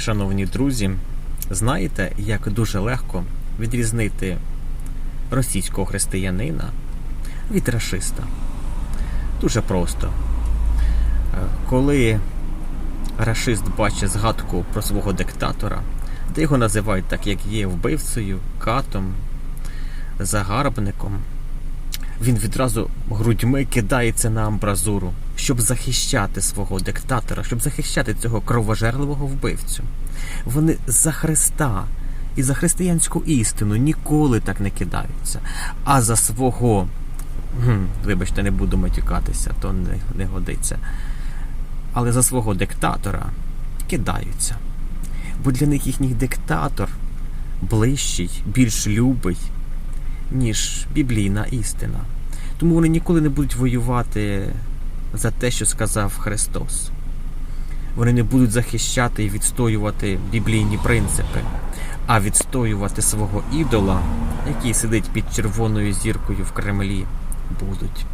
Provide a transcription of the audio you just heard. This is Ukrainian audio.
Шановні друзі, знаєте, як дуже легко відрізнити російського християнина від рашиста? Дуже просто. Е, Коли рашист бачить згадку про свого диктатора, де його називають так, як є, вбивцею, катом, загарбником, він відразу грудьми кидається на амбразуру, щоб захищати свого диктатора, щоб захищати цього кровожерливого вбивцю. Вони за Христа і за християнську істину ніколи так не кидаються. А за свого, вибачте, не буду матюкатися, то не, не годиться. Але за свого диктатора кидаються. Бо для них їхній диктатор ближчий, більш любий, ніж біблійна істина. Тому вони ніколи не будуть воювати за те, що сказав Христос. Вони не будуть захищати і відстоювати біблійні принципи, а відстоювати свого ідола, який сидить під червоною зіркою в Кремлі, будуть.